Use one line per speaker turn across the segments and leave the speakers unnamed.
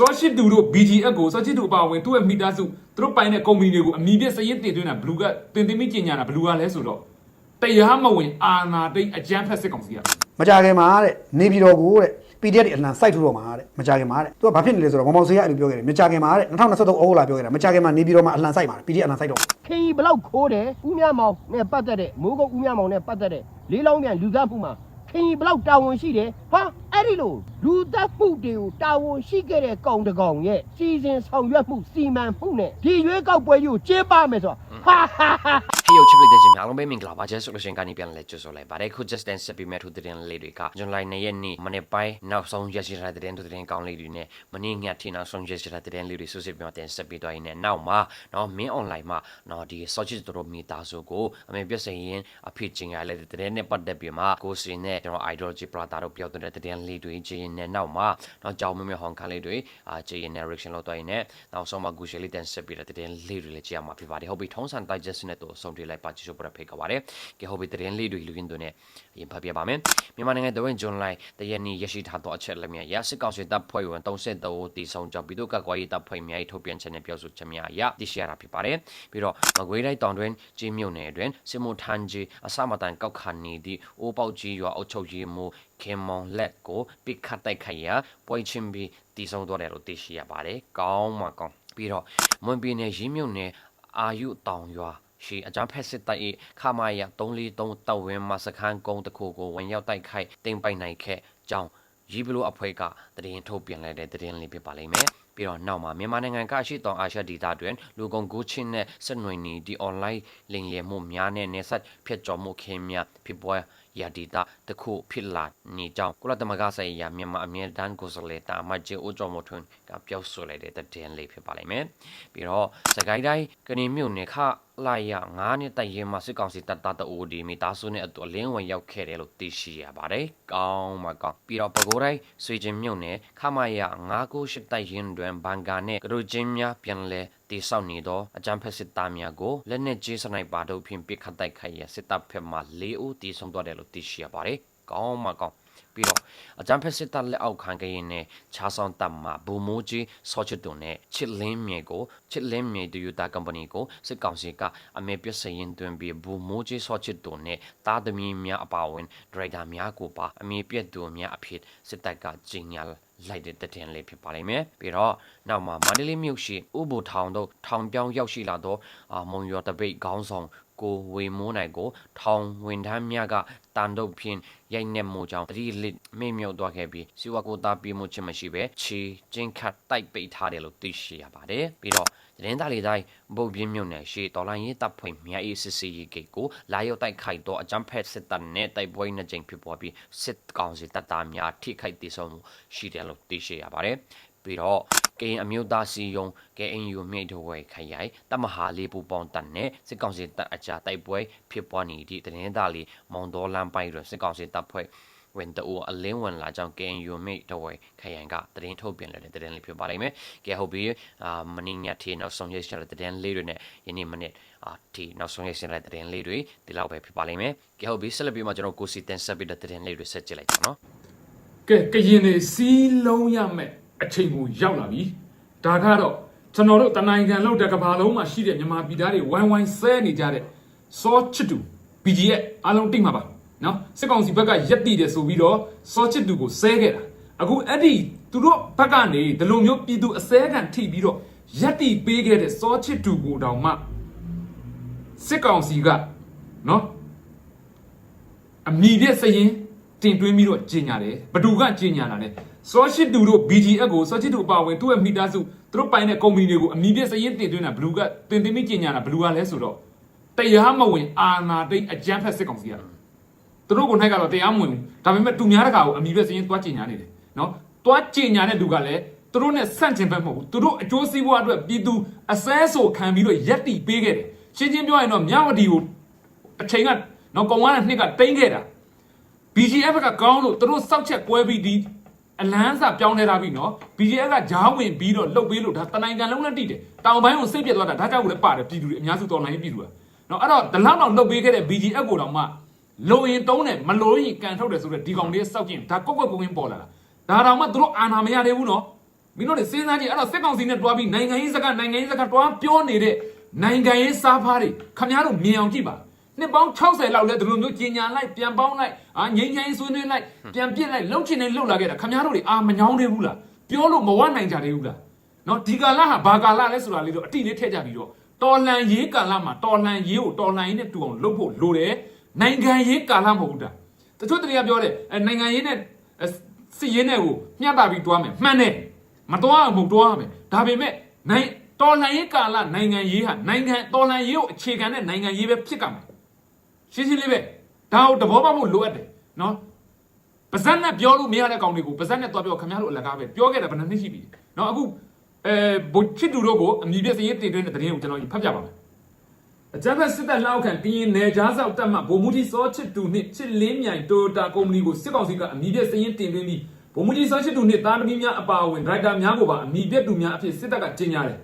စောရှိတူတို့ BGF ကိုစောရှိတူအပါအဝင်သူ့ရဲ့မိသားစုသူတို့ပိုင်တဲ့ကုမ္ပဏီတွေကိုအမိပြစရင်တင်သွင်းတာဘလူးကတင်တင်မိကျင်ညာတာဘလူးကလဲဆိုတော့တရားမဝင်အာနာတိတ်အကြမ်းဖက်စစ်ကောင်စီက
မကြခင်မှာတဲ့နေပြည်တော်ကိုတဲ့ PDF တွေအလံစိုက်ထူတော့မှာတဲ့မကြခင်မှာတဲ့သူကဘာဖြစ်နေလဲဆိုတော့မောင်မောင်ဆေးကအဲ့လိုပြောခဲ့တယ်မကြခင်မှာတဲ့2023ဩဂုတ်လပြောခဲ့တာမကြခင်မှာနေပြည်တော်မှာအလံစိုက်မှာ PDF အလံစိုက်တော့
ခင်ကြီးဘလောက်ခိုးတယ်ဦးမြမောင်နဲ့ပတ်သက်တဲ့မိုးကုတ်ဦးမြမောင်နဲ့ပတ်သက်တဲ့လေးလောင်းပြန်လူသားမှုမှာခင်ကြီးဘလောက်တာဝန်ရှိတယ်ဟာအဲ့ဒီလို လူသားမှုတွေကိုတာဝန်ရှိခဲ့တဲ့ကောင်တကောင်ရဲ့စီစဉ်ဆောင်ရွက်မှုစီမံမှုနဲ့ဒီရွေးကောက်ပွဲကြီးကိုကျင်းပမယ်ဆိုတာဟာဟာဟာ
ဟေးယုတ်ချစ်ပလိတဲ့ချင်းများလုံးပဲမင်္ဂလာပါကျဲဆိုလို့ရှိရင်ကနေပြန်လဲကြိုဆိုလိုက်ပါတယ်ခု just dance ပြမဲ့ထူတဲ့လေးတွေကဇွန်လ2ရက်နေ့မနေ့ပိုင်းနောက်ဆုံးရရှိထားတဲ့တဲ့ကောင်းလေးတွေနဲ့မနေ့ညထိနောက်ဆုံးရရှိထားတဲ့လေးတွေစုစစ်ပြမတင်ဆက်ပြီးတော့ရင်းနဲ့နောက်မှာနော်မင်း online မှာနော်ဒီ search တို့မိသားစုကိုအမေပြည့်စင်ရင်အဖြစ်ချင်းရလဲတဲ့နဲ့ပတ်သက်ပြီးမှကိုစင်နဲ့ကျွန်တော် ideology prata တို့ပြောတဲ့တဲ့လေးတွေချင်းနဲ့နောက်မှာနော်ကြောင်မမေဟောင်ခါလေးတွေအာချင် narration လောက်တော့ရင်းနဲ့နောက်ဆုံးမှာဂူရှယ်လေးတင်ဆက်ပြီးတဲ့တဲ့လေးတွေလည်းကြည့်ရမှာဖြစ်ပါတယ်ဟုတ်ပြီထုံးစံ digest နဲ့တော့ဆုံးဖြတ်လိုက်ပါကြည့်ရှုပြဖိတ်ကပါတယ်ကဲဟုတ်ပြီတဲ့လေးတွေလူရင်းတို့နဲ့ရင်ဖတ်ပြပါမယ်မြန်မာနိုင်ငံတော်ဝင်ဂျွန်လိုင်းတရနေ့ရရှိထားသောအချက်လက်များရစစ်ကောင်စီတပ်ဖွဲ့ဝင်33ဦးတီဆောင်ကြောင့်ပြည်သူ့ကကွာရေးတပ်ဖွဲ့များ၏ထုတ်ပြန်ချက်နဲ့ပြောဆိုချက်များအရသိရှိရတာဖြစ်ပါတယ်ပြီးတော့မကွေးတိုင်းတောင်တွင်ကြီးမြုံနယ်အတွင်းစစ်မှုထမ်းကြီးအစမတန်ကောက်ခါနေသည့်အိုးပေါက်ကြီးရွာအုပ်ချုပ်ရေးမှူးခင်မောင်လက်ကိုပိခတ်တိုက်ခိုက်ရာပွဲချင်းပြီးတီဆောင်တော့တယ်လို့သိရှိရပါတယ်ကောင်းမှကောင်းပြီးတော့မွန်ပြည်နယ်ရင်းမြုံနယ်အာယုတောင်ရွာ ရှိအကြမ်းဖက်စစ်တပ်၏ခမာယာ343တပ်ဝင်းမှစခန်းကုန်းတစ်ခုကိုဝင်ရောက်တိုက်ခိုက်တင်ပိုင်နိုင်ခဲ့ကြောင်းရီဘလိုအဖွဲ့ကတရင်ထုတ်ပြန်လိုက်တဲ့တရင်လေးဖြစ်ပါလိမ့်မယ်ပြီးတော့နောက်မှာမြန်မာနိုင်ငံကအရှိတောင်အာရှဒေသတွင်လူကုန်ကူးချင်းနဲ့ဆက်နွယ်နေဒီ online လိမ်လည်မှုများနဲ့နေဆက်ဖြတ်ကျော်မှုခင်းများဖြစ်ပွားရာဒေတာတစ်ခုဖြစ်လာနေကြောင်းကုလသမဂ္ဂဆိုင်ရာမြန်မာအမြဲတမ်းကိုယ်စားလှယ်တာမတ်ကျေဦးကျော်မိုထွန်းကပြောဆိုလိုက်တဲ့တရင်လေးဖြစ်ပါလိမ့်မယ်ပြီးတော့စကိုင်းတိုင်းကနေမြို့နယ်ခ လာရ9နှစ်တိုင်ရင်မှာစစ်ကောင်စီတပ်သားတအိုဒီမိသားစုနဲ့အတူအလင်းဝင်ရောက်ခဲ့တယ်လို့သိရှိရပါတယ်။ကောင်းမကောင်းပြီးတော့ပဲခူးတိုင်းဆွေချင်းမြုံနယ်ခမရ998တိုင်ရင်တွင်ဘန်ကာနဲ့ကရိုချင်းများပြန်လဲတိဆောက်နေသောအကြမ်းဖက်စစ်သားများကိုလက်နက်ကြီးစနိုက်ပါတို့ဖြင့်ပစ်ခတ်တိုက်ခိုက်ရစစ်တပ်ဖက်မှ၄ဦးတီဆုံးသွားတယ်လို့သိရှိရပါတယ်။ကောင်းမကောင်း ပြီးတော့အကြံဖက်စစ်တပ်လက်အောက်ခံကရင်နဲ့ခြားဆောင်တပ်မှဘူမိုးကြီးဆော့ချစ်တုံနဲ့ချစ်လင်းမြေကိုချစ်လင်းမြေတူယူတာကုမ္ပဏီကိုစစ်ကောင်စီကအမေပြစရင်တွင်ပြီးဘူမိုးကြီးဆော့ချစ်တုံနဲ့တားသမီးများအပါအဝင်ဒရိုက်တာများကိုပါအမေပြက်သူများအဖြစ်စစ်တပ်ကကြီးညာလိုက်တဲ့တဲ့တင်လေးဖြစ်ပါလိမ့်မယ်ပြီးတော့နောက်မှာမန္တလေးမြို့ရှိဥဘူထောင်တို့ထောင်ပြောင်းရောက်ရှိလာသောအာမုံရော်တပိတ်ခေါင်းဆောင် ကိုဝေမိုးနိုင်ကို ထောင်ဝင်ထမ်းများကတန်တုပ်ဖြင့်ရိုက်နှက်မှုကြောင့်တတိလစ်မေ့မြုပ်သွားခဲ့ပြီးစီဝါကိုသားပြေးမှုချင်းမရှိပဲချီကျင်းခတ်တိုက်ပိတ်ထားတယ်လို့သိရှိရပါတယ်ပြီးတော့သတင်းသားလေးတိုင်းဗုတ်ပြင်းမြုပ်နယ်ရှိတော်လိုင်းရေးတပ်ဖွဲ့များ၏စစ်စီရေးဂိတ်ကိုလာရောက်တိုက်ခိုက်တော့အကြမ်းဖက်စစ်တပ်နဲ့တိုက်ပွဲနှစ်ကြိမ်ဖြစ်ပေါ်ပြီးစစ်ကောင်စီတပ်သားများထိခိုက်ဒေဆုံးမှုရှိတယ်လို့သိရှိရပါတယ်ပြီးတော့ ကရင်အမျိုးသားစီယုံ KNU မြိတ်တော်ဝဲခရိုင်တမဟာလေးပူပေါင်းတပ်နဲ့စစ်ကောင်စီတပ်အကြားတိုက်ပွဲဖြစ်ပွားနေသည့်သတင်းသားလေးမောင်တော်လမ်းပိုင်းတွင်စစ်ကောင်စီတပ်ဖွဲ့ဝင်တူအလင်းဝင်လာကြောင်း KNU မြိတ်တော်ဝဲခရိုင်ကသတင်းထုတ်ပြန်လာတဲ့သတင်းလေးဖြစ်ပါလိမ့်မယ်။ကဲဟုတ်ပြီအာမင်းညထေနောက်ဆုံးရရှိတဲ့သတင်းလေးတွေနဲ့ယနေ့မနေ့အာဒီနောက်ဆုံးရရှိတဲ့သတင်းလေးတွေဒီလောက်ပဲဖြစ်ပါလိမ့်မယ်။ကဲဟုတ်ပြီဆက်လက်ပြီးမှကျွန်တော်ကိုစီတင်ဆက်ပြီးတဲ့သတင်းလေးတွေဆက်ကြည့်လိုက်ကြအောင်နော်။
ကဲကရင်နေစီးလုံးရမယ် အချိန်ကိုရောက်လာပြီဒါကတော့ကျွန်တော်တို့တနိုင်ငံလုံးတကဘာလုံးမှာရှိတဲ့မြန်မာပြည်သားတွေဝိုင်းဝိုင်းဆဲနေကြတဲ့စောချစ်တူ BGF အားလုံးတိတ်မှာပါနော်စစ်ကောင်စီဘက်ကရက်တီတယ်ဆိုပြီးတော့စောချစ်တူကိုဆဲခဲ့တာအခုအဲ့ဒီသူတို့ဘက်ကနေဒီလိုမျိုးပြည်သူအစဲခံထိပြီးတော့ရက်တီပေးခဲ့တဲ့စောချစ်တူကိုတောင်မှစစ်ကောင်စီကနော်အမိပြက်စရင်တင်သွင်းပြီးတော့ကြီးညာတယ်ဘသူကကြီးညာလာလဲ စောရှိတူတို့ BGF ကိုစောရှိတူအပါအဝင်သူ့ရဲ့မိသားစုသူတို့ပိုင်တဲ့ကုမ္ပဏီတွေကိုအမိပြက်စရင်တင်သွင်းတာဘလူကတင်သွင်းပြီးကြီးညာတာဘလူကလဲဆိုတော့တရားမဝင်အာနာတိတ်အကြမ်းဖက်စစ်ကောင်စီကသူတို့ကိုနိုင်ကတော့တရားမဝင်ဘူးဒါပေမဲ့သူများတကာကိုအမိပြက်စရင်တွားကြီးညာနေတယ်နော်တွားကြီးညာတဲ့လူကလည်းသူတို့နဲ့ဆန့်ကျင်ဘက်မဟုတ်ဘူးသူတို့အကျိုးစီးပွားအတွက်ပြည်သူအစဲဆိုခံပြီးတော့ရက်တီပေးခဲ့တယ်ရှင်းချင်းပြောရင်တော့မြဝတီကိုအချိန်ကနော်ကောင်ကနှစ်ကတိမ့်ခဲ့တာ BGF ကကောင်းလို့သူတို့စောက်ချက်ကွဲပြီးဒီ အလန်းစာပြောင်းနေတာပြီနော် BGF ကဂျားဝင်ပြီးတော့လှုပ်ပေးလို့ဒါတနိုင်ငံလုံးနဲ့တိတယ်တောင်ပိုင်းကိုစိတ်ပြတ်သွားတာဒါကြောင့်လည်းပါတယ်ပြည်သူတွေအများစုတော်လိုင်းပြည်သူကနော်အဲ့တော့ဒီလောက်တော့လှုပ်ပေးခဲ့တဲ့ BGF ကိုတော့မှလုံရင်တုံးတယ်မလို့ရင်ကန်ထုတ်တယ်ဆိုတော့ဒီကောင်လေးစောက်ကျင်ဒါကောက်ကွက်ကွင်းပေါ်လာတာဒါတော့မှသူတို့အာဏာမရသေးဘူးနော်မင်းတို့တွေစဉ်းစားကြည့်အဲ့တော့စစ်ကောင်စီနဲ့တွားပြီးနိုင်ငံရေးစကားနိုင်ငံရေးစကားတွားပြောနေတဲ့နိုင်ငံရေးစားဖားတွေခမရတို့မြင်အောင်ကြည့်ပါ နှစ်ပေါင်း60လောက်လဲဒီလိုမျိုးကြီးညာလိုက်ပြန်ပေါင်းလိုက်အာငိမ့်ငိမ့်ဆွေးနွေးလိုက်ပြန်ပြစ်လိုက်လှုပ်ချင်နေလှုပ်လာခဲ့တာခမရတို့တွေအာမညောင်းသေးဘူးလားပြောလို့မဝနိုင်ကြသေးဘူးလားနော်ဒီကာလဟာဘာကာလလဲဆိုတာလေးတော့အတိလေးထည့်ကြပြီးတော့တော်လန်ရေးကာလမှာတော်လန်ရေးကိုတော်လန်ရေးနဲ့တူအောင်လုပ်ဖို့လိုတယ်နိုင်ငံရေးကာလမဟုတ်ဘူးတာတချို့တည်းကပြောတယ်အဲနိုင်ငံရေးနဲ့အဲစစ်ရေးနဲ့ကိုမျှတာပြီးတွားမယ်မှန်တယ်မတွားအောင်မတွားရမယ်ဒါပေမဲ့နိုင်တော်လန်ရေးကာလနိုင်ငံရေးဟာနိုင်ငံတော်လန်ရေးကိုအခြေခံတဲ့နိုင်ငံရေးပဲဖြစ်ကမှာ ရှင်းရှင်းလေးပဲဒါကိုတဘောမှမလိုအပ်တယ်နော်ပါဇက်နဲ့ပြောလို့မရတဲ့ကောင်တွေကိုပါဇက်နဲ့သွားပြောခင်ဗျားတို့အလကားပဲပြောခဲ့တာဘယ်နှစ်နှစ်ရှိပြီနော်အခုအဲဘုချစ်သူတို့ကိုအမည်ပြစရေးတင်သွင်းတဲ့သတင်းကိုကျွန်တော်ဖတ်ပြပါမယ်အကြမ်းဖက်စစ်တပ်လောက်ခံကရင်နယ်ကြားဆောက်တပ်မှဗိုလ်မှူးကြီးစောချစ်သူနှင့်ချစ်လင်းမြိုင်တိုတာကုမ္ပဏီကိုစစ်ကောင်စီကအမည်ပြစရေးတင်သွင်းပြီးဗိုလ်မှူးကြီးစောချစ်သူနှင့်တာသမီများအပါအဝင်ဒရိုက်တာများကိုပါအမည်ပြသူများအဖြစ်စစ်တပ်ကကြေညာတယ်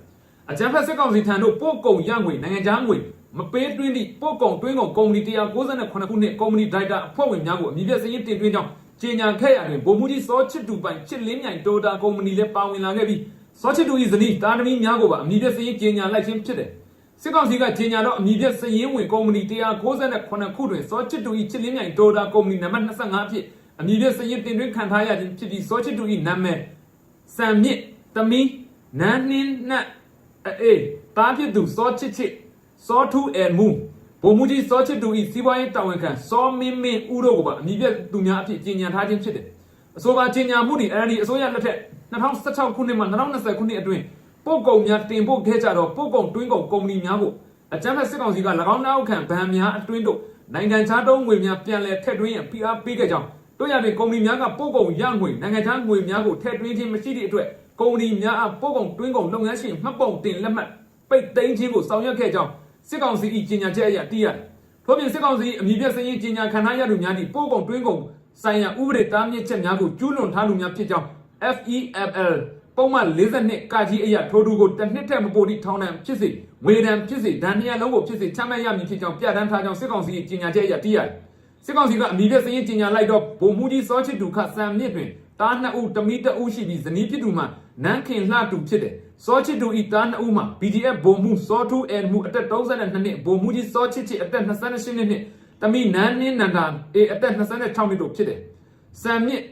အကြမ်းဖက်စစ်ကောင်စီထံသို့ပို့ကုန်ရငွေနိုင်ငံခြားငွေ မပေးတွင်းသည့်ပို့ကုန်တွင်းကုန်ကုမ္ပဏီ198ခုနှစ်ကုမ္ပဏီဒရိုက်တာအဖွဲ့ဝင်များကိုအမည်ပြစရင်တင်သွင်းကြောင်းကြေညာခဲ့ရတွင်ဗိုလ်မှူးကြီးစောချစ်တူပိုင်ချစ်လင်းမြိုင်တိုတာကုမ္ပဏီလည်းပါဝင်လာခဲ့ပြီးစောချစ်တူ၏ဇနီးတာသမီများကိုပါအမည်ပြစရင်ကြေညာလိုက်ခြင်းဖြစ်တယ်စစ်ကောင်စီကကြေညာတော့အမည်ပြစရင်ဝင်ကုမ္ပဏီ198ခုတွင်စောချစ်တူ၏ချစ်လင်းမြိုင်တိုတာကုမ္ပဏီနံပါတ်25အဖြစ်အမည်ပြစရင်တင်သွင်းခံထားရခြင်းဖြစ်ပြီးစောချစ်တူ၏နာမည်စံမြင့်သမီးနန်းနှင်းနှက်အေးတားဖြစ်သူစောချစ်ချစ် စောထူးအဲမူဗိုလ်မှူးကြီးစောချစ်တူ၏စီးပွားရေးတာဝန်ခံစောမင်းမင်းဦးတို့ကိုပါအမည်ပြသူများအဖြစ်ကြေညာထားခြင်းဖြစ်တယ်အဆိုပါကြေညာမှုတွေအဲဒီအစိုးရလက်ထက်2016ခုနှစ်မှ2020ခုနှစ်အတွင်းပို့ကုန်များတင်ပို့ခဲ့ကြတော့ပို့ကုန်တွင်းကုန်ကုမ္ပဏီများကိုအကြမ်းဖက်စစ်ကောင်စီက၎င်းနောက်ခံဗန်များအတွင်းတို့နိုင်ငံခြားတုံးငွေများပြန်လည်ထည့်သွင်းရန်ဖိအားပေးခဲ့ကြောင်းတို့ရတဲ့ကုမ္ပဏီများကပို့ကုန်ရငွေနိုင်ငံခြားငွေများကိုထည့်သွင်းခြင်းမရှိသည့်အတွက်ကုမ္ပဏီများအားပို့ကုန်တွင်းကုန်လုပ်ငန်းရှင်မှတ်ပုံတင်လက်မှတ်ပိတ်သိမ်းခြင်းကိုဆောင်ရွက်ခဲ့ကြောင်း စစ်ကောင်စီ၏ကြေညာချက်အရသိရတယ်။ထို့ပြင်စစ်ကောင်စီအမည်ပြစရင်ကြေညာခံထားရသူများသည့်ပို့ကုန်တွင်းကုန်ဆိုင်ရာဥပဒေတားမြစ်ချက်များကိုကျူးလွန်ထားလူများဖြစ်ကြောင်း FEFL ပုံမှန်42ကာကြီးအရာထိုးတူကိုတစ်နှစ်ထက်မပိုသည့်ထောင်ဒဏ်ဖြစ်စေငွေဒဏ်ဖြစ်စေဒဏ်တရားလုံးကိုဖြစ်စေချမှတ်ရမည်ဖြစ်ကြောင်းပြဋ္ဌာန်းထားကြောင်းစစ်ကောင်စီ၏ကြေညာချက်အရသိရတယ်။စစ်ကောင်စီကအမည်ပြစရင်ကြေညာလိုက်တော့ဗိုလ်မှူးကြီးစောချစ်တူခစံမြင့်တွင်တားနှစ်ဦးတမိတဦးရှိပြီးဇနီးဖြစ်သူမှနန်းခင်လှတူဖြစ်တယ်။ စောချစ်တူဤတားနှစ်ဦးမှာ BDF ဗိုလ်မှူးစောထူးအဲမှုအသက်32နှစ်ဗိုလ်မှူးကြီးစောချစ်ချစ်အသက်28နှစ်တမိနန်းနှင်းနန္ဒာအေအသက်26နှစ်တို့ဖြစ်တယ်။စံမြင့်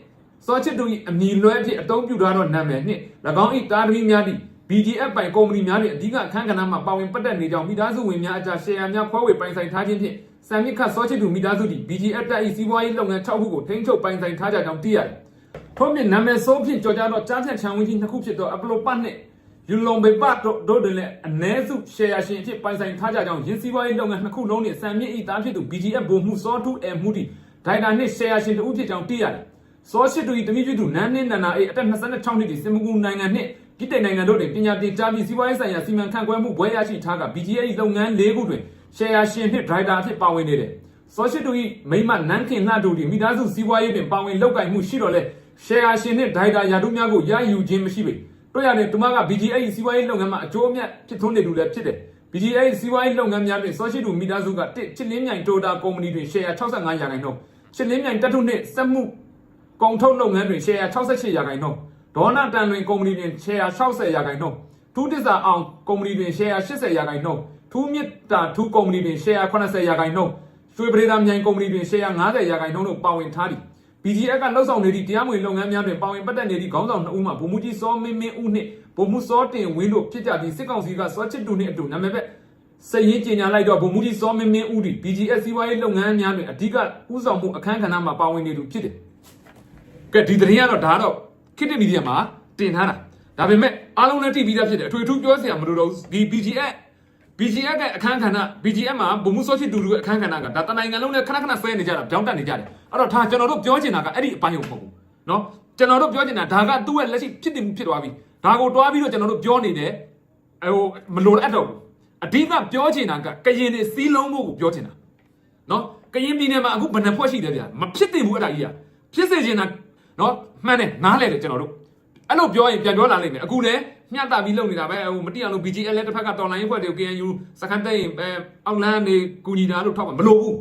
စောချစ်တူ၏အမည်လွဲဖြင့်အတုံးပြထားသောနာမည်နှင့်၎င်း၏တားသမီးများသည့် BGF ပိုင်ကုမ္ပဏီများတွင်အဓိကအခမ်းကဏ္ဍမှာပါဝင်ပတ်သက်နေကြောင်းမိသားစုဝင်များအကြားရှယ်ယာများခွဲဝေပိုင်ဆိုင်ထားခြင်းဖြင့်စံမြင့်ခတ်စောချစ်တူမိသားစုသည် BGF တပ်၏စီးပွားရေးလုပ်ငန်း6ခုကိုထိန်းချုပ်ပိုင်ဆိုင်ထားကြကြောင်းသိရတယ်။ထို့ပြင်နာမည်ဆိုးဖြင့်ကြော်ကြားသောကြားဖြတ်ချန်ဝင်းကြီးနှစ်ခုဖြစ်သောအပလိုပတ်နှင့် ယူလုံဘေပတ်တို့တို့တွင်လည်းအ ਨੇ စုရှယ်ယာရှင်အဖြစ်ပိုင်ဆိုင်ထားကြကြောင်းရင်းစည်းပွားရေးလုပ်ငန်းနှစ်ခုလုံးနှင့်စံမြင့်၏တားဖြစ်သူ BGF ဘုံမှုစောထူးအဲမှုသည်ဒိုင်တာနှင့်ရှယ်ယာရှင်တဦးဖြစ်ကြောင်းသိရတယ်။စောရှိတူဤတမိဖြစ်သူနန်းနှင်းနန္နာအေအသက်26နှစ်ဒီစင်မကူနိုင်ငံနှင့်ပြည်တိုင်နိုင်ငံတို့တွင်ပညာသင်ကြားပြီးစီးပွားရေးဆိုင်ရာစီမံခန့်ခွဲမှုဘွဲရရှိထားက BGA ၏လုပ်ငန်း၄ခုတွင်ရှယ်ယာရှင်နှင့်ဒရိုက်တာအဖြစ်ပါဝင်နေတယ်။စောရှိတူဤမိမနန်းခင်လှတို့သည်မိသားစုစီးပွားရေးတွင်ပါဝင်လုပ်ကိုင်မှုရှိတော့လဲရှယ်ယာရှင်နှင့်ဒရိုက်တာရာထူးများကိုရယူခြင်းမရှိပေ။ တို့ရတယ်ဒီမှာက BGA ၏စီးပွားရေးလုပ်ငန်းမှာအကျိုးအမြတ်ဖြစ်ထွန်းနေသူလည်းဖြစ်တယ်။ BGA ၏စီးပွားရေးလုပ်ငန်းများတွင်စောရှိတူမိသားစုကတစ်ချစ်လင်းမြိုင်တိုတာကုမ္ပဏီတွင်ရှယ်ယာ65ရာခိုင်နှုန်းချစ်လင်းမြိုင်တက်ထုနှင့်စက်မှုကုန်ထုတ်လုပ်ငန်းတွင်ရှယ်ယာ68ရာခိုင်နှုန်းဒေါနာတန်တွင်ကုမ္ပဏီတွင်ရှယ်ယာ60ရာခိုင်နှုန်းထူးတစ္ဆာအောင်ကုမ္ပဏီတွင်ရှယ်ယာ80ရာခိုင်နှုန်းထူးမြစ်တာထူးကုမ္ပဏီတွင်ရှယ်ယာ80ရာခိုင်နှုန်းရွှေပရိဒါမြိုင်ကုမ္ပဏီတွင်ရှယ်ယာ90ရာခိုင်နှုန်းတို့ပါဝင်ထားသည် BGF ကလှုပ်ဆောင်နေသည့်တရားမဝင်လုပ်ငန်းများတွင်ပါဝင်ပတ်သက်နေသည့်ခေါင်းဆောင်2ဦးမှဗိုလ်မှူးကြီးစောမင်းမင်းဦးနှင့်ဗိုလ်မှူးစောတင်ဝင်းတို့ဖြစ်ကြပြီးစစ်ကောင်စီကစောချစ်တူနှင့်အတူနာမည်ပဲစရင်ကြေညာလိုက်တော့ဗိုလ်မှူးကြီးစောမင်းမင်းဦးသည် BGF စီးပွားရေးလုပ်ငန်းများတွင်အဓိကဥဆောင်မှုအခမ်းကဏ္ဍမှာပါဝင်နေသူဖြစ်တယ်ကဲဒီသတင်းကတော့ဒါကတော့ခေတ်တစ်မီဒီယာမှာတင်ထားတာဒါပေမဲ့အားလုံးလည်းသိပြီးသားဖြစ်တယ်အထွေအထူးပြောစရာမလိုတော့ဘူးဒီ BGF BGF ရဲ့အခန်းကဏ္ဍ BGF မှာဘုံမှုစောချစ်တူတူရဲ့အခန်းကဏ္ဍကဒါတနိုင်ငံလုံးနဲ့ခဏခဏဆွဲနေကြတာကြောင်းတက်နေကြတယ်အဲ့တော့ဒါကျွန်တော်တို့ပြောချင်တာကအဲ့ဒီအပိုင်းကိုမဟုတ်ဘူးเนาะကျွန်တော်တို့ပြောချင်တာဒါကသူ့ရဲ့လက်ရှိဖြစ်တည်မှုဖြစ်သွားပြီဒါကိုတွားပြီးတော့ကျွန်တော်တို့ပြောနေတယ်ဟိုမလိုအပ်တော့ဘူးအဓိကပြောချင်တာကကရင်တွေစီးလုံးဖို့ကိုပြောချင်တာ နော်ကရင်ပြည်နယ်မှာအခုဘယ်နှဖွဲ့ရှိတယ်ဗျာမဖြစ်သင့်ဘူးအဲ့ဒါကြီးอ่ะဖြစ်စေချင်တာနော်မှန်တယ်နားလဲတယ်ကျွန်တော်တို့အဲ့လိုပြောရင်ပြန်ပြောလာလိမ့်မယ်အခုလည်း မျှတပြီးလုပ်နေတာပဲဟိုမတိအောင်လို့ BGL လည်းတစ်ဖက်ကတော်လိုင်းဖွဲ့တွေကို KNU စကန်တဲ့ရင်အဲအောက်လန်းနေကူညီတာလို့ထောက်ပါမလို့ဘူး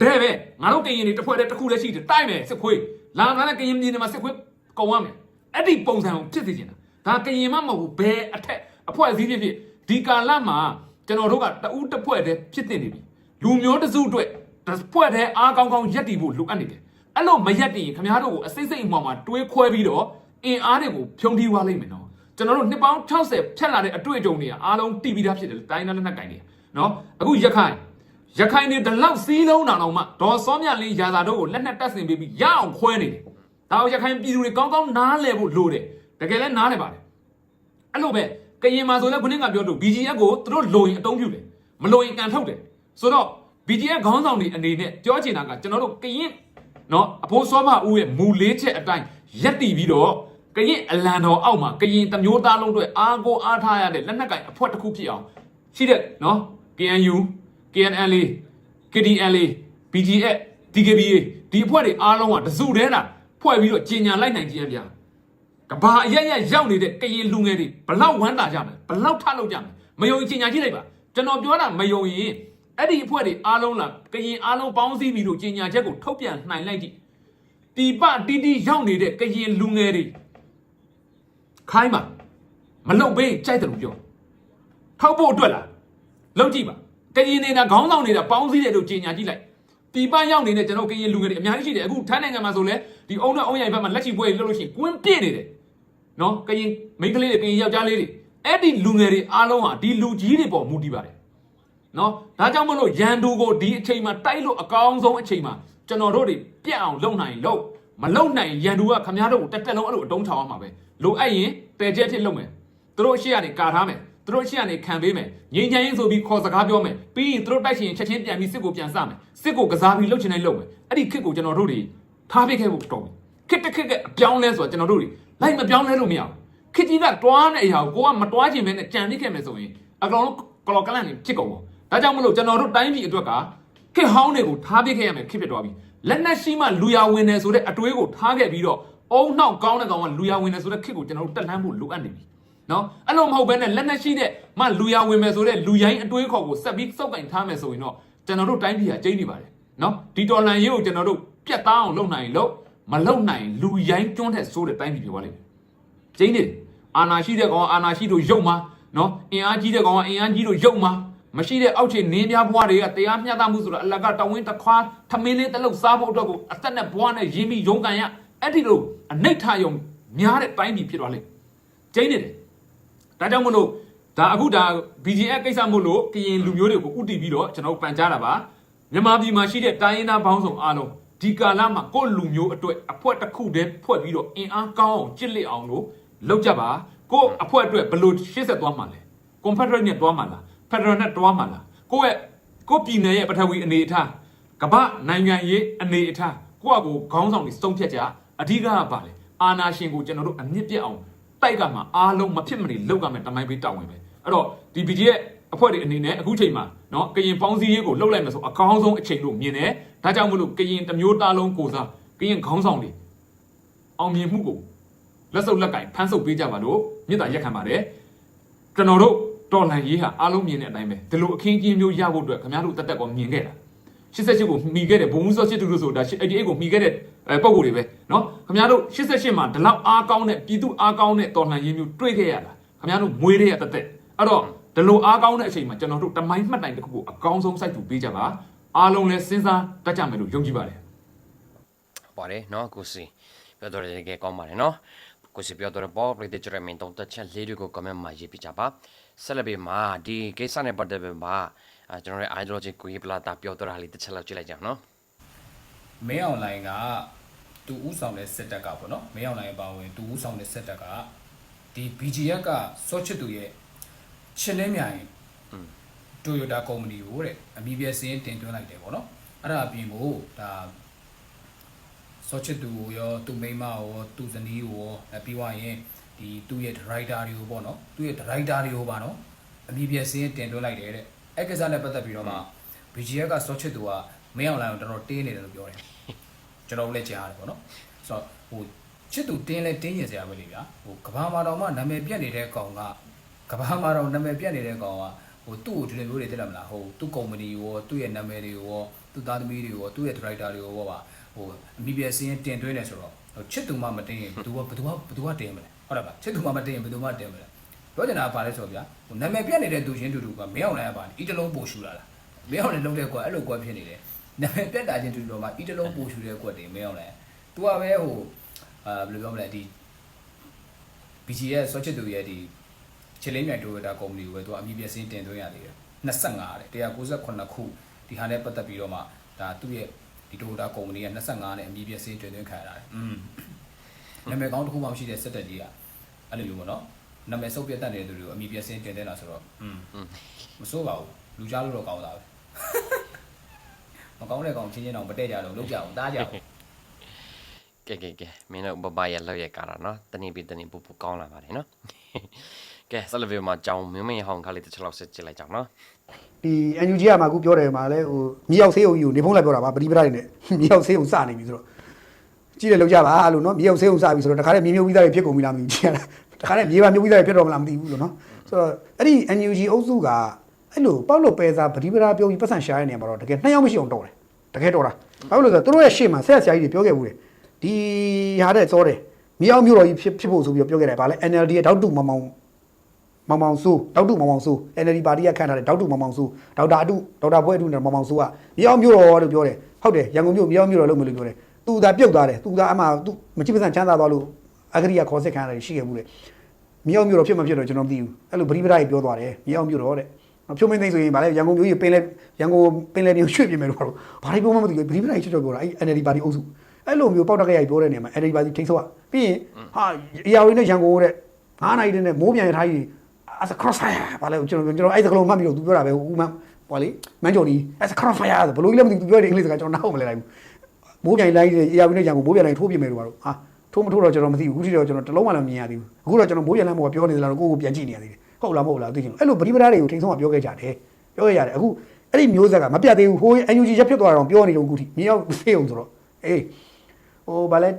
တဲ့ပဲငါတို့ကရင်တွေတစ်ဖွဲ့တည်းတစ်ခုလည်းရှိတယ်တိုက်မယ်စစ်ခွေးလာလာလည်းကရင်ပြည်နယ်မှာစစ်ခွေးကုန်ရမယ်အဲ့ဒီပုံစံကိုဖြစ်စေချင်တာဒါကရင်မမဟုတ်ဘူးဘယ်အထက်အဖွဲ့အစည်းဖြစ်ဖြစ်ဒီကာလမှာကျွန်တော်တို့ကတဦးတစ်ဖွဲ့တည်းဖြစ်တင်နေပြီလူမျိုးတစ်စုအတွက်တစ်ဖွဲ့တည်းအားကောင်းကောင်းရက်တည်ဖို့လိုအပ်နေတယ်အဲ့လိုမရက်တည်ရင်ခင်ဗျားတို့ကိုအစိမ့်စိမ့်အမှောင်မှာတွေးခွဲပြီးတော့အင်အားတွေကိုဖြုံးတီးသွားလိမ့်မယ်နော် ကျွန်တော်တို့နှစ်ပေါင်း60ဖြတ်လာတဲ့အတွေ့အကြုံတွေကအားလုံးတည်ပြီးသားဖြစ်တယ်တိုင်းသားလက်နက်ကင်တွေနော်အခုရခိုင်ရခိုင်တွေဒီလောက်စီးလုံးတောင်တော့မှဒေါ်စောမြလင်းရာသာတို့ကိုလက်နက်တက်ဆင်ပေးပြီးရအောင်ခွဲနေတယ်ဒါကိုရခိုင်ပြည်သူတွေကောင်းကောင်းနားလည်ဖို့လိုတယ်တကယ်လည်းနားလည်ပါတယ်အဲ့လိုပဲကရင်မှာဆိုလည်းခုနကပြောလို့ BGF ကိုသူတို့လိုရင်အတုံးပြုတယ်မလိုရင်ကန်ထုတ်တယ်ဆိုတော့ BGF ခေါင်းဆောင်တွေအနေနဲ့ပြောချင်တာကကျွန်တော်တို့ကရင်နော်အဖိုးစောမဦးရဲ့မူလေးချက်အတိုင်းရက်တည်ပြီးတော့ ကရင်အလံတော်အောက်မှာကရင်တမျိုးသားလုံးတွေအားကိုအားထားရတဲ့လက်နက်ကင်အဖွဲ့တစ်ခုဖြစ်အောင်ရှိတဲ့နော် KNU KNLA KDLA BGF DKBA ဒီအဖွဲ့တွေအားလုံးကတစုတည်းတာဖွဲ့ပြီးတော့ကြီးညာလိုက်နိုင်ကြရဗျာကဘာအရက်ရက်ရောက်နေတဲ့ကရင်လူငယ်တွေဘလောက်ဝမ်းသာကြမလဲဘလောက်ထလောက်ကြမလဲမယုံရင်ကြီးညာကြည့်လိုက်ပါကျွန်တော်ပြောတာမယုံရင်အဲ့ဒီအဖွဲ့တွေအားလုံးလားကရင်အားလုံးပေါင်းစည်းပြီးတော့ကြီးညာချက်ကိုထုတ်ပြန်နိုင်လိုက်ကြည့်တီပတီတီရောက်နေတဲ့ကရင်လူငယ်တွေ ခိုင်းပါမလုတ်ဘေးကြိုက်တယ်လို့ပြောထောက်ဖို့အတွက်လားလုတ်ကြည့်ပါကရင်နေတာခေါင်းဆောင်နေတာပေါင်းစည်းတယ်လို့ကြီးညာကြည့်လိုက်တီပရောက်နေတဲ့ကျွန်တော်ကရင်လူငယ်တွေအများကြီးရှိတယ်အခုထိုင်းနိုင်ငံမှာဆိုလဲဒီအုံနဲ့အုံရိုင်ဘက်မှာလက်ချီပွဲတွေလုပ်လို့ရှိရင်ကွင်းပြည့်နေတယ်နော်ကရင်မိန်းကလေးတွေကရင်ယောက်ျားလေးတွေအဲ့ဒီလူငယ်တွေအားလုံးဟာဒီလူကြီးတွေပေါ်မူတည်ပါတယ်နော်ဒါကြောင့်မလို့ရန်သူကိုဒီအချိန်မှာတိုက်လို့အကောင်းဆုံးအချိန်မှာကျွန်တော်တို့တွေပြက်အောင်လုပ်နိုင်လို့ မလုပ်နိုင်ရင်ရန်သူကခမားတို့ကိုတက်တက်လုံးအဲ့လိုအတုံးချောင်းအောင်မှာပဲလိုအပ်ရင်ပယ်ကျက်ဖြစ်လုပ်မယ်သူတို့ရှေ့ကနေကာထားမယ်သူတို့ရှေ့ကနေခံပေးမယ်ငြိမ်းချမ်းရေးဆိုပြီးခေါ်စကားပြောမယ်ပြီးရင်သူတို့တိုက်ချင်ရင်ချက်ချင်းပြန်ပြီးစစ်ကိုပြန်စမယ်စစ်ကိုကစားပြီးလှုပ်ချင်တိုင်းလှုပ်မယ်အဲ့ဒီခစ်ကိုကျွန်တော်တို့တွေထားပေးခဲ့ဖို့တော်ပြီခစ်တစ်ခစ်ကအပြောင်းလဲဆိုတော့ကျွန်တော်တို့တွေလိုက်မပြောင်းလဲလို့မရဘူးခစ်ကြီးကတွားတဲ့အရာကိုကိုကမတွားခြင်းပဲနဲ့ကြံနေခဲ့မယ်ဆိုရင်အကောင်လုံးကလော်ကလန့်နေဖြစ်ကုန်ပေါ့ဒါကြောင့်မလို့ကျွန်တော်တို့တိုင်းပြည်အတွက်ကခစ်ဟောင်းတွေကိုထားပစ်ခဲ့ရမယ်ခစ်ဖြစ်သွားပြီ လက်နက်ရှိမှလူရဝင်တယ်ဆိုတဲ့အတွေးကိုထားခဲ့ပြီးတော့အုံနှောက်ကောင်းတဲ့ကောင်ကလူရဝင်တယ်ဆိုတဲ့ခစ်ကိုကျွန်တော်တို့တက်လှမ်းဖို့လိုအပ်နေပြီနော်အဲ့လိုမဟုတ်ဘဲနဲ့လက်နက်ရှိတဲ့မှလူရဝင်မယ်ဆိုတဲ့လူရိုင်းအတွေးခေါ်ကိုဆက်ပြီးစောက်ကင်ထားမယ်ဆိုရင်တော့ကျွန်တော်တို့တိုင်းပြည်ကကျိန်းနေပါတယ်နော်ဒီတော်လန်ရေးကိုကျွန်တော်တို့ပြတ်သားအောင်လုပ်နိုင်လို့မလုပ်နိုင်လူရိုင်းကျွန်းတဲ့ဆိုးတဲ့တိုင်းပြည်ဖြစ်သွားလိမ့်မယ်ကျင်းနေတယ်အာနာရှိတဲ့ကောင်ကအာနာရှိလို့ရုပ်မှာနော်အင်အားကြီးတဲ့ကောင်ကအင်အားကြီးလို့ရုပ်မှာ မရှိတဲ့အောက်ခြေနင်းပြားဘွားတွေကတရားမျှတမှုဆိုတော့အလကတဝင်းတစ်ခွာထမင်းလေးတစ်လုံးစားဖို့အတွက်ကိုအသက်နဲ့ဘွားနဲ့ရင်းပြီးရုံးကန်ရအဲ့ဒီလိုအနိဋ္ဌယုံများတဲ့တိုင်းပြည်ဖြစ်သွားလိမ့်ကျင်းနေတယ်ဒါကြောင့်မလို့ဒါအခုဒါ BGF ကိစ္စမို့လို့ကရင်လူမျိုးတွေကိုဥတီပြီးတော့ကျွန်တော်ပန်ကြားတာပါမြန်မာပြည်မှာရှိတဲ့တိုင်းရင်းသားဘောင်းဆောင်အားလုံးဒီကာလမှာကိုယ့်လူမျိုးအတွက်အဖွဲတစ်ခုတည်းဖွဲ့ပြီးတော့အင်အားကောင်းအောင်ကြစ်လက်အောင်လို့လောက်ကြပါကိုယ့်အဖွဲ့အတွက်ဘယ်လိုရှေ့ဆက်သွားမှာလဲကွန်ဖက်ဒရယ်နဲ့သွားမှာလားဖ က်ဒရယ်နဲ့သွားမှာလားကိုယ့်ရဲ့ကိုယ့်ပြည်နယ်ရဲ့ပထဝီအနေအထားကမ္ဘာနိုင်ငံရေးအနေအထားကိုယ့်အကိုခေါင်းဆောင်တွေစုံဖြတ်ကြအဓိကကပါလေအာနာရှင်ကိုကျွန်တော်တို့အမြင့်ပြတ်အောင်တိုက်ကမှအားလုံးမဖြစ်မနေလောက်ကမှတမိုင်းပေးတောင်းဝင်ပဲအဲ့တော့ဒီ BG ရဲ့အဖွဲ့တွေအနေနဲ့အခုချိန်မှာเนาะကရင်ပေါင်းစည်းရေးကိုလှုပ်လိုက်မယ်ဆိုအကောင်းဆုံးအချိန်လို့မြင်တယ်ဒါကြောင့်မလို့ကရင်တစ်မျိုးသားလုံးကိုစားကရင်ခေါင်းဆောင်တွေအောင်မြင်မှုကို လက်စုပ်လက်ကင်ဖမ်းဆုပ်ပေးကြပါလို့မြစ်တာရက်ခံပါတယ်ကျွန်တော်တို့ တော်လှန်ရေးဟာအားလုံးမြင်တဲ့အတိုင်းပဲဒီလိုအခင်းကြီးမျိုးရဖို့အတွက်ခင်ဗျားတို့တက်တက်ကောမြင်ခဲ့တာ88ကိုမှီခဲ့တဲ့ဘုံဦးစောစစ်တူလို့ဆိုတာ88ကိုမှီခဲ့တဲ့အဲပုံကိုယ်တွေပဲเนาะခင်ဗျားတို့88မှာဒီလောက်အားကောင်းတဲ့ပြည်သူအားကောင်းတဲ့တော်လှန်ရေးမျိုးတွေ့ခဲ့ရတာခင်ဗျားတို့မွေးတဲ့ရတက်တက်အဲ့တော့ဒီလိုအားကောင်းတဲ့အချိန်မှာကျွန်တော်တို့တမိုင်းမှတ်တိုင်တစ်ခုကိုအကောင်းဆုံးစိုက်ထူပေးကြပါအားလုံးလည်းစဉ်းစားတတ်ကြမယ်လို့ယုံကြည်ပါတယ်
ပါတယ်နော်ကိုစီပြောတော့တကယ်ကောင်းပါတယ်နော် ကိုစီပြောတော့ပေါ်ပရိသတ်ကြရမင်းတုံးတက်ချက်လေးတွေကို comment မှာရေးပြကြပါဆက်လက်ပြီးမှာဒီကိစ္စနဲ့ပတ်သက်ပြီးမှာအာကျွန်တော်ရဲ့ ideology ကိုရေးပလာတာပြောတော့တာလေးတစ်ချက်လောက်ကြည့်လိုက်ကြအောင်နော်
မင်းအွန်လိုင်းကသူဥဆောင်တဲ့စစ်တပ်ကပေါ့နော်မင်းအွန်လိုင်းအပါဝင်သူဥဆောင်တဲ့စစ်တပ်ကဒီ BGF ကစောချစ်သူရဲ့ချင်းနှင်းမြိုင် Toyota ကုမ္ပဏီကိုတဲ့အမီပြစင်းတင်သွင်းလိုက်တယ်ပေါ့နော်အဲ့ဒါအပြင်ကိုဒါ စောချစ်သူကိုရောသူမိန်းမကိုရောသူဇနီးကိုရောအဲပြီးသွားရင်ဒီသူ့ရဲ့ driver တွေကိုပေါ့နော်သူ့ရဲ့ driver တွေကိုပါနော်အမီပြစင်းတင်သွင်းလိုက်တယ်တဲ့အဲ့ကိစ္စနဲ့ပတ်သက်ပြီးတော့မှ BGF ကစောချစ်သူကမင်းအွန်လိုင်းကိုတော်တော်တင်းနေတယ်လို့ပြောတယ်ကျွန်တော်တို့လည်းကြားရတယ်ပေါ့နော်ဆိုတော့ဟိုချစ်သူတင်းလဲတင်းရင်စရာပဲလေဗျာဟိုကဘာမာတော်မှနာမည်ပြတ်နေတဲ့ကောင်ကကဘာမာတော်နာမည်ပြတ်နေတဲ့ကောင်ကဟိုသူ့ကိုဒီလိုမျိုးတွေသိတယ်မလားဟိုသူ့ကုမ္ပဏီရောသူ့ရဲ့နာမည်တွေရောသူ့သားသမီးတွေရောသူ့ရဲ့ director တွေရောပေါ့ပါ ဟိုအမိပြစင်းတင်သွင်းနေဆိုတော့ဟိုချစ်သူမှမတင်းရင်ဘယ်သူကဘယ်သူကဘယ်သူကတင်းမလဲဟုတ်တယ်ပါချစ်သူမှမတင်ဘယ်သူမှတင်မလဲပြောချင်တာကဘာလဲဆိုတော့ဗျာဟိုနာမည်ပြတ်နေတဲ့သူချင်းတူတူကမင်းအောင်လိုင်းကပါဤတလုံးပို့ရှူလာလားမင်းအောင်လည်းလုံးတဲ့ကွက်အဲ့လိုကွက်ဖြစ်နေတယ်နာမည်ပြတ်တာချင်းတူတူတော့မှဤတလုံးပို့ရှူတဲ့ကွက်တွေမင်းအောင်လည်း तू ကပဲဟိုအာဘယ်လိုပြောမလဲဒီ BG ရဲ့ဆော့ချစ်သူရဲ့ဒီချီလင်းမြိုင်တိုယိုတာကုမ္ပဏီကိုပဲ तू အမည်ပြစင်းတင်သွင်းရသေးတယ်25တဲ့198ခုဒီဟာနဲ့ပတ်သက်ပြီးတော့မှဒါသူ့ရဲ့ ဒီတိုယိုတာကုမ္ပဏီက25နဲ့အမည်ပြစင်းတင်သွင်းခံရတာတယ်อืม နာမည်ကောင်းတစ်ခုမှမရှိတဲ့စက်တက်ကြီးကအဲ့လိုမျိုးပေါ့နော်နာမည်စုပ်ပြတ်တတ်နေတဲ့သူတွေကိုအမိပြစင်းတင်တဲ့လားဆိုတော့อืมမစိုးပါဘူးလူကြားလို့တော့ကောင်းတာပဲမကောင်းတဲ့ကောင်ချင်းချင်းတော့မတည့်ကြတော့လောက်ကြအောင်တားကြအောင်
ကဲကဲကဲမင်းတို့ဘဘရဲ့လောက်ရကာတာနော်တနေ့ပြီးတနေ့ပူပူကောင်းလာပါတယ်နော် ကဲဆက်လက်ပြီးမှာကြောင်မင်းမင်းဟောင်းခါလေးတစ်ချက်လောက်စစ်ကြည့်လိုက်ကြအောင်နော်
ဒီ NUG ကမှအခုပြောတယ်မှာလဲဟိုမြေရောက်ဆေးုံကြီးကိုနေဖုံးလိုက်ပြောတာပါပရိပဒတွေနဲ့မြေရောက်ဆေးုံစနေပြီဆိုတော့ကြည့်တယ်လောက်ကြပါလို့နော်မြေရောက်ဆေးုံစပြီဆိုတော့တခါတည်းမြေမြုပ်ပြီးသားတွေဖြစ်ကုန်ပြီလားမသိဘူးကြည့်ရတာတခါတည်းမြေပါမြုပ်ပြီးသားတွေဖြစ်တော့မလားမသိဘူးလို့နော်ဆိုတော့အဲ့ဒီ NUG အုပ်စုကအဲ့လိုပေါက်လို့ပဲစားပရိပဒပြောပြီးပတ်စံရှာရတဲ့နေရာမှာတော့တကယ်နှစ်ယောက်မရှိအောင်တော့တယ်တကယ်တော့တာဘာလို့လဲဆိုတော့သူတို့ရဲ့ရှေ့မှာဆက်ဆရာကြီးတွေပြောခဲ့ဘူးတယ်ဒီဟာတဲ့စောတယ်မြေအောင်မြို့တော်ကြီးဖြစ်ဖြစ်ဖို့ဆိုပြီးတော့ပြောခဲ့တယ်ဗာလဲ NLD ရဲ့တောက်တူမမောင် မောင်မောင်စိုးဒေါက်တုမောင်မောင်စိုး NLD ပါတီကခန့်ထားတဲ့ဒေါက်တုမောင်မောင်စိုးဒေါက်တာအတုဒေါက်တာဘွဲအတုနဲ့မောင်မောင်စိုးကမြေအောင်မြို့တော်လို့ပြောတယ်ဟုတ်တယ်ရန်ကုန်မြို့မြေအောင်မြို့တော်လို့မလို့ပြောတယ်သူသာပြုတ်သွားတယ်သူသာအမှသူမချိပစံချမ်းသာသွားလို့အဂရိယခေါ်စစ်ခံရတယ်ရှိခဲ့ဘူးလေမြေအောင်မြို့တော်ဖြစ်မဖြစ်တော့ကျွန်တော်မသိဘူးအဲ့လိုပရိပဒကြီးပြောသွားတယ်မြေအောင်မြို့တော်တဲ့ဖြိုးမင်းသိန်းဆိုရင်ဗာလေရန်ကုန်မြို့ကြီးပင်လေရန်ကုန်ပင်လေမြို့ရွှေ့ပြင်မယ်လို့ပြောတော့ဘာလို့ပြောမှမသိဘူးပရိပဒကြီးချွတ်ချွတ်ပြောတာအဲ့ NLD ပါတီအုပ်စုအဲ့လိုမျိုးပေါက်တက်ကြရိုက်ပြောတဲ့နေရာမှာ NLD ပါတီထိန်းဆိုးကပြီးရင်ဟာအရာဝင်နဲ့ရန်ကုန်တဲ့9နိုင်တဲ့မိုးပြန်ရထားကြီး as a crossfire ဘာလဲကျွန်တော်ကျွန်တော်အဲ့ဒါကလုံးမှတ်ပြီးတော့သူပြောတာပဲဟိုမှဟောလေမန်းကျော်ဒီ as a crossfire ဆိုဘလို့ကြီးလည်းမသိဘူးသူပြောတဲ့အင်္ဂလိပ်စကားကျွန်တော်နားမလဲလိုက်ဘူးမိုးပြန်လိုက်တဲ့အရာဝင်နဲ့ရန်ကုန်မိုးပြန်လိုက်ထိုးပြမယ်လို့ပါတော့ဟာထိုးမထိုးတော့ကျွန်တော်မသိဘူးအခုထိတော့ကျွန်တော်တလုံးမှလည်းမမြင်ရသေးဘူးအခုတော့ကျွန်တော်မိုးပြန်လိုက်မို့ပြောနေသလားကိုကိုပြန်ကြည့်နေရသေးတယ်ဟုတ်လားမဟုတ်လားသိချင်အဲ့လိုပရိပဒါတွေကိုထိန်ဆုံးကပြောခဲ့ကြတယ်ပြောခဲ့ရတယ်အခုအဲ့ဒီမျိုးဆက်ကမပြတ်သေးဘူးဟို NUG ရက်ဖြစ်သွားတာတော့ပြောနေတော့အခုထိမြေရောက်သိအောင်ဆိုတော့အေးဟိုဗာလဲ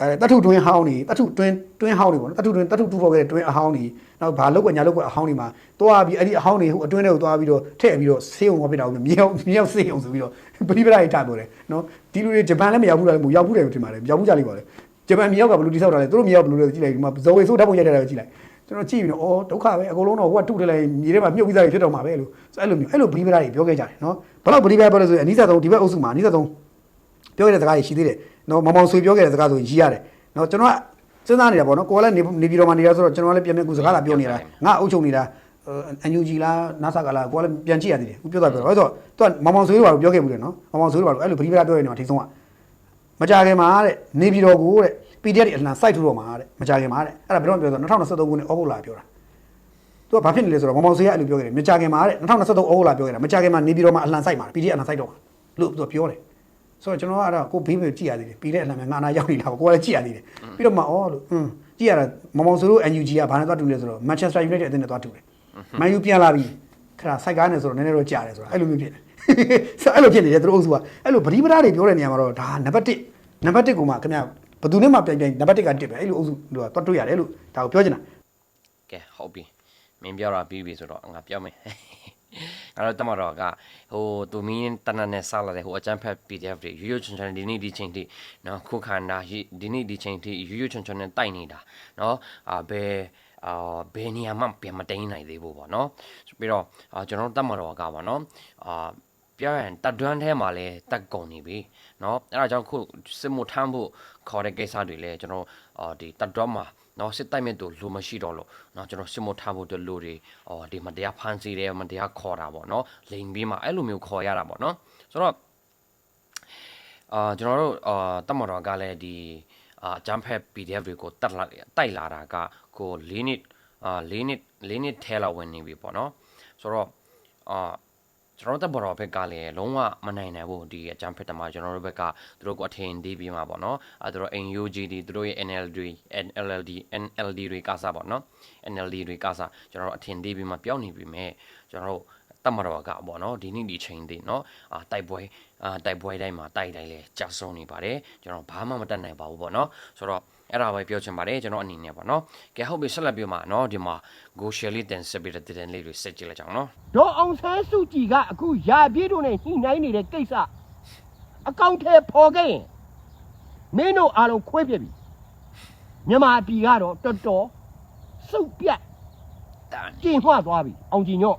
အဲတထုတွင်းဟောင်းနေတထုတွင်းတွင်းဟောင်းနေပေါ့နော်တထုတွင်းတထုတူဖော်ခဲ့တဲ့တွင်းအဟောင်းနေနောက်ဘာလောက်ကွညာလောက်ကွအဟောင်းနေမှာတွားပြီးအဲ့ဒီအဟောင်းနေဟိုအတွင်းထဲကိုတွားပြီးတော့ထည့်ပြီးတော့ဆေးုံဟောပြတာကိုမြေအောင်မြေအောင်ဆေးအောင်ဆိုပြီးတော့ပရိပဒရေးထားပြောတယ်နော်ဒီလူတွေဂျပန်လည်းမရောက်ဘူးလားမရောက်ဘူးတယ်ထင်ပါတယ်ရောက်ဘူးကြလိမ့်ပါလေဂျပန်မြေရောက်ကဘယ်လိုတိဆောက်တာလဲသူတို့မြေရောက်ဘယ်လိုလဲကြည့်လိုက်ဒီမှာဇော်ဝေဆိုးဓာတ်ပုံရိုက်ထားတာကိုကြည့်လိုက်ကျွန်တော်ကြည့်ပြီးတော့အော်ဒုက္ခပဲအကုန်လုံးတော့ဟိုကတုထလိုက်မြေထဲမှာမြုပ်ပြီးသားဖြစ်တော့မှာပဲလို့အဲ့လိုမျိုးအဲ့လိုပရိပဒရေးပြောခဲ့ကြတယ်နော်ဘယ်တော့ပရိပဒပြောလဲဆိုရင်အနည်းဆုံးဒီဘက်အုပ်စုမှာအနည်းဆုံးပြောခဲ့တဲ့စကားတွေရှိသေးတယ် နော်မောင်မောင်ဆွေပြောခဲ့တဲ့စကားဆိုရင်ကြီးရတယ်နော်ကျွန်တော်ကစဉ်းစားနေတာပေါ့နော်ကိုကလည်းနေနေပြည်တော်မှာနေတာဆိုတော့ကျွန်တော်လည်းပြန်ပြန်ကူစကားလာပြောနေတာငါအုပ်ချုပ်နေတာအန်ယူဂျီလားနာဆာကလားကိုကလည်းပြန်ကြည့်ရသေးတယ်ခုပြောတာပြောတော့ဆိုတော့သူကမောင်မောင်ဆွေးတို့ဘာလို့ပြောခဲ့ဘူးလေနော်မောင်မောင်ဆွေးတို့ဘာလို့အဲ့လိုပရိပဒပြောရနေမှာထိဆုံးကမကြခင်မှာတဲ့နေပြည်တော်ကိုတဲ့ PDF တွေအလှန်စိုက်ထူတော့မှာတဲ့မကြခင်မှာတဲ့အဲ့ဒါဘယ်တော့ပြောဆို2023ခုနှစ်ဩဂုတ်လပြောတာသူကဘာဖြစ်နေလဲဆိုတော့မောင်မောင်ဆွေးကအဲ့လိုပြောခဲ့တယ်မကြခင်မှာတဲ့2023ဩဂုတ်လပြောခဲ့တာမကြခင်မှာနေပြည်တော်မှာအလှန်စိုက်မှာ PDF အလှန်စိုက်တော့မှာလို့သူကပြောတယ် ဆိုတော့ကျွန်တော်ကအဲ့ဒါကိုဘေးဘေးကြည့်ရသေးတယ်ပြီးတဲ့အလှမ်းငါနာရောက်နေတာပေါ့ကိုကလည်းကြည့်ရသေးတယ်ပြီးတော့မှအော်လို့อืมကြည့်ရတာမမောင်ဆိုလို့ NUG ကဘာနဲ့သွားတူလဲဆိုတော့ Manchester United အသင်းနဲ့သွားတူတယ် Man U ပြန်လာပြီခဏစိုက်ကားနေဆိုတော့နည်းနည်းတော့ကြာတယ်ဆိုတော့အဲ့လိုမျိုးဖြစ်တယ်ဆိုအဲ့လိုဖြစ်နေတယ်သူတို့အုပ်စုကအဲ့လိုပရိပဒါတွေပြောတဲ့နေရာမှာတော့ဒါနံပါတ်1နံပါတ်1ကိုမှခင်ဗျဘယ်သူနဲ့မှပြိုင်ပြိုင်နံပါတ်1က1ပဲအဲ့လိုအုပ်စုတို့ကသွားတွေ့ရတယ်လို့ဒါကိုပြောချင်တာ
ကဲဟုတ်ပြီမင်းပြောတာပြီးပြီဆိုတော့ငါပြောမယ် အဲ့တော့တမတော်ကဟိုသူမင်းတနနဲ့ဆောက်လာတဲ့ဟိုအချမ်းဖက် PDF တွေရိုးရိုးချွန်ချွန်ဒီနေ့ဒီချိန်ထိနော်ခုခန္ဓာဒီနေ့ဒီချိန်ထိရိုးရိုးချွန်ချွန်နဲ့တိုက်နေတာနော်အာဘယ်အာဘယ်နေရာမှပြန်မတိန်နိုင်သေးဘူးပေါ့နော်ပြီးတော့အာကျွန်တော်တမတော်ကပါနော်အာပြောရရင်တတ်တွန်းထဲမှာလဲတက်ကုန်နေပြီเนาะအဲ့ဒါကြောင့်ခုစစ်မှုထမ်းဖို့ခေါ်တဲ့ကိစ္စတွေလဲကျွန်တော်အာဒီတတ်တွန်းမှာ နော်စစ်တိုက်မဲ့သူလိုမရှိတော့လို့နော်ကျွန်တော်စစ်မထားဖို့အတွက်လူတွေအော်ဒီမှာတရားဖမ်းစီတယ်မတရားခေါ်တာပေါ့နော်လိန်ပြီးမှအဲ့လိုမျိုးခေါ်ရတာပေါ့နော်ဆိုတော့အာကျွန်တော်တို့အာတမတော်ကလည်းဒီအာဂျမ်ဖက် PDF တွေကိုတက်လာတိုက်လာတာကကို၄နှစ်အာ၄နှစ်၄နှစ်ထဲလောက်ဝင်နေပြီပေါ့နော်ဆိုတော့အာ ကျွန်တော်တို့ဘတော်ဘက်ကလည်းလုံးဝမနိုင်နိုင်ဘူးဒီအကြမ်းဖက်တမှာကျွန်တော်တို့ဘက်ကသူတို့ကအထင်သေးပြီးမှာပေါ့နော်အဲသူတို့ NUGD သူတို့ရဲ့ NLD NLD NLD တွေကစားပေါ့နော် NLD တွေကစားကျွန်တော်တို့အထင်သေးပြီးမှာပြောင်းနေပြီမဲ့ကျွန်တော်တို့တမတော်ကပေါ့နော်ဒီနေ့ဒီချိန်သေးเนาะအာတိုက်ပွဲအာတိုက်ပွဲတိုင်းမှာတိုက်တိုင်းလဲကြာဆုံးနေပါတယ်ကျွန်တော်ဘာမှမတတ်နိုင်ပါဘူးပေါ့နော်ဆိုတော့ အဲ့ဒါပဲပြောချင်ပါတယ်ကျွန်တော်အနေနဲ့ပေါ့နော်ကဲဟုတ်ပြီဆက်လက်ပြီးမှနော်ဒီမှာ go share လေးတင်ဆက်ပြီးတဲ့တင်လေးတွေဆက်ကြည့်လိုက်ကြအောင်နော်
ဒေါ်အောင်ဆန်းစုကြည်ကအခုရာပြည့်တို့နဲ့ညှိနှိုင်းနေတဲ့ကိစ္စအကောင့်ထဲပေါ်ခဲ့ရင်မင်းတို့အားလုံးခွဲပြပြီမြန်မာပြည်ကတော့တော်တော်စုပ်ပြတ်ကျင်ွှသွားပြီအောင်ကျင်ညော့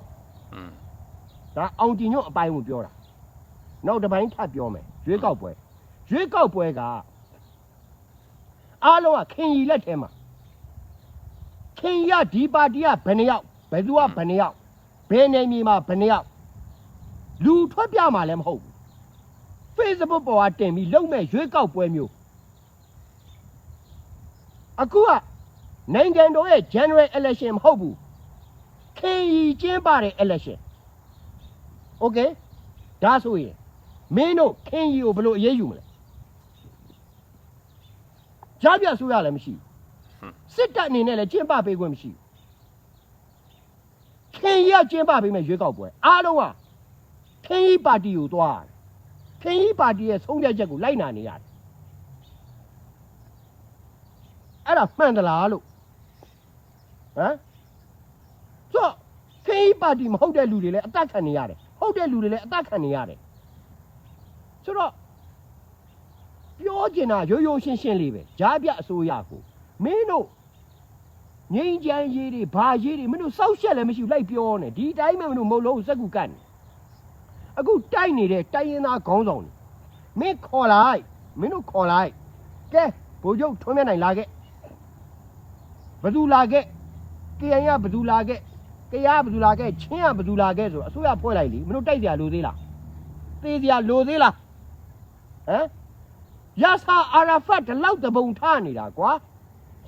ဒါအောင်ကျင်ညော့အပိုင်းကိုပြောတာနောက်တစ်ပိုင်းထပ်ပြောမယ်ရွေးကောက်ပွဲရွေးကောက်ပွဲက အားလုံးကခင်ရီလက်ထဲမှာခင်ရီကဒီပါတီကဘယ်နှယောက်ဘယ်သူကဘယ်နှယောက်ဘယ်နေမြေမှာဘယ်နှယောက်လူထွက်ပြမှာလည်းမဟုတ်ဘူး Facebook ပေါ်ကတင်ပြီးလုံမဲ့ရွေးကောက်ပွဲမျိုးအခုကနိုင်ငံတော်ရဲ့ general election မဟုတ်ဘူးခင်ရီကျင်းပတဲ့ election okay ဒါဆိုရင်မင်းတို့ခင်ရီကိုဘယ်လိုအရေးယူမလဲ ကြားပြဆိုရလည်းမရှိဘူးစစ်တပ်အနေနဲ့လည်းကျင်းပပေးခွင့်မရှိဘူးခင်ရီကကျင်းပပေးမဲ့ရွေးကောက်ပွဲအားလုံးကခင်ရီပါတီကိုသွားရတယ်ခင်းကြီးပါတီရဲ့ဆုံးဖြတ်ချက်ကိုလိုက်နာနေရတယ်အဲ့ဒါမှန်သလားလို့ဟမ်ဆိုတော့ခင်းကြီးပါတီမဟုတ်တဲ့လူတွေလည်းအသက်ခံနေရတယ်ဟုတ်တဲ့လူတွေလည်းအသက်ခံနေရတယ်ဆိုတော့ ပြောချင်တာရိုးရိုးရှင်းရှင်းလေးပဲဂျားပြအစိုးရကိုမင်းတို့ငိမ့်ချမ်းရေးတွေဘာရေးတွေမင်းတို့စောက်ရှက်လည်းမရှိဘူးလိုက်ပြောနေဒီအတိုင်းမှမင်းတို့မဟုတ်လို့စက်ကူကတ်နေအခုတိုက်နေတဲ့တိုင်းရင်းသားခေါင်းဆောင်တွေမင်းခေါ်လိုက်မင်းတို့ခေါ်လိုက်ကဲဘိုလ်ချုပ်ထွန်းမြတ်နိုင်လာခဲ့ဘယ်သူလာခဲ့ကရင်ကဘယ်သူလာခဲ့ကရဘယ်သူလာခဲ့ချင်းကဘယ်သူလာခဲ့ဆိုတော့အစိုးရဖွဲ့လိုက်လीမင်းတို့တိုက်ကြလိုသေးလားသေးကြလိုသေးလားဟမ် ရဆာအာရာဖတ်ဒီလောက်တပုံထားနေတာကွာ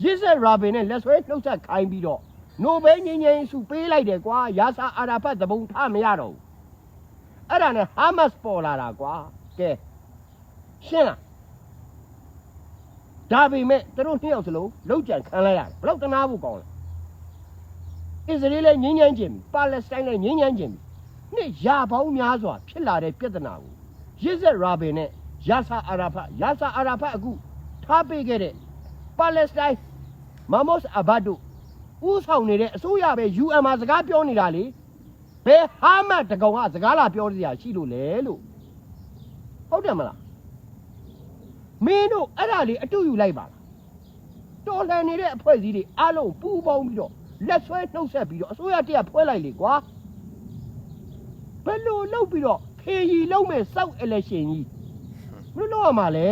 ရစ်ဆက်ရာဘင်နဲ့လက်ဆွဲနှုတ်ဆက်ခိုင်းပြီးတော့နိုဘယ်ငင်းငင်းစုပေးလိုက်တယ်ကွာရဆာအာရာဖတ်တပုံထားမရတော့ဘူးအဲ့ဒါနဲ့ဟာမတ်ပေါ်လာတာကွာကဲရှင်းလားဒါပေမဲ့သူတို့နှစ်ယောက်စလုံးလောက်ကြံခံလိုက်ရတယ်ဘယ်တော့တနာဖို့ကောင်းလဲအစ္စရေးလည်းငင်းငင်းကျင်ပြီပါလက်စတိုင်းလည်းငင်းငင်းကျင်ပြီနှစ်ရာပေါင်းများစွာဖြစ်လာတဲ့ပြဿနာကိုရစ်ဆက်ရာဘင်နဲ့ ယာဆာအာရာဖတ်ယာဆာအာရာဖတ်အခုထားပေးခဲ့တဲ့ပါလက်စတိုင်းမမော့စ်အဘတ်တို့ဥဆောင်နေတဲ့အစိုးရပဲ UN မှာစကားပြောနေတာလေဘယ်ဟာမှတကောင်ကစကားလာပြောစရာရှိလို့လဲလို့ဟုတ်တယ်မလားမင်းတို့အဲ့ဒါလေးအတူယူလိုက်ပါလားတော်လှန်နေတဲ့အဖွဲ့အစည်းတွေအားလုံးပူးပေါင်းပြီးတော့လက်ဆွဲနှုတ်ဆက်ပြီးတော့အစိုးရတရက်ဖွဲလိုက်လေကွာဘယ်လိုလုပ်ပြီးတော့ခေရီလုံးမဲ့စောက် election ကြီး မင်းတို့လုပ်ရမှာလဲ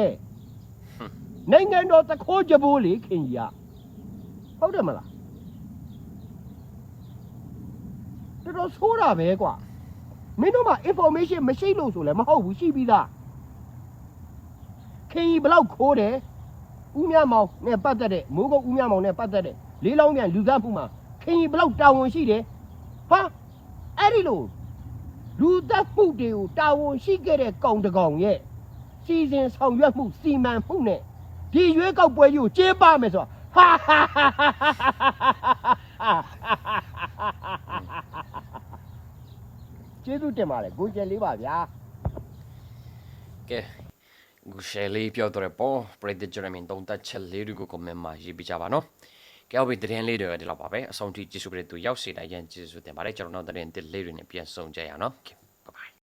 နိုင်ငံတော်တခိုးကြပိုးလေခင်ကြီးကဟုတ်တယ်မလားတော်တော်ဆိုးတာပဲကွာမင်းတို့မှာ information မရှိလို့ဆိုလည်းမဟုတ်ဘူးရှိပြီးသားခင်ကြီးဘလောက်ခိုးတယ်ဦးမြမောင်နဲ့ပတ်သက်တဲ့မိုးကုတ်ဦးမြမောင်နဲ့ပတ်သက်တဲ့လေးလောင်းပြန်လူသားမှုမှာခင်ကြီးဘလောက်တာဝန်ရှိတယ်ဟာအဲ့ဒီလိုလူသက်မှုတွေကိုတာဝန်ရှိခဲ့တဲ့ကောင်တကောင်ရဲ့ စီစဉ်ဆောင်ရွက်မှုစီမံမှုနဲ့ဒီရွေးကောက်ပွဲကြီးကိုကျင်းပမယ်ဆိုတာဟာဟာဟာဟာဟာကျေးဇူးတင်ပါတယ်ကိုကျယ်လေးပါဗျာ
ကဲဂူရှယ်လေးပြောတော့ပေါ်ပရိသတ်ဂျရမင်တုံးတက်ချက်လေးတွေကို comment မှာရေးပြကြပါနော်ကဲဟုတ်ပြီတရင်လေးတွေဒီလောက်ပါပဲအဆုံးထိကျေးဇူးပြတဲ့သူရောက်စီတိုင်းရန်ကျေးဇူးတင်ပါတယ်ကျွန်တော်တို့တရင်တစ်လေးတွေနဲ့ပြန်ဆုံကြရအောင်နော်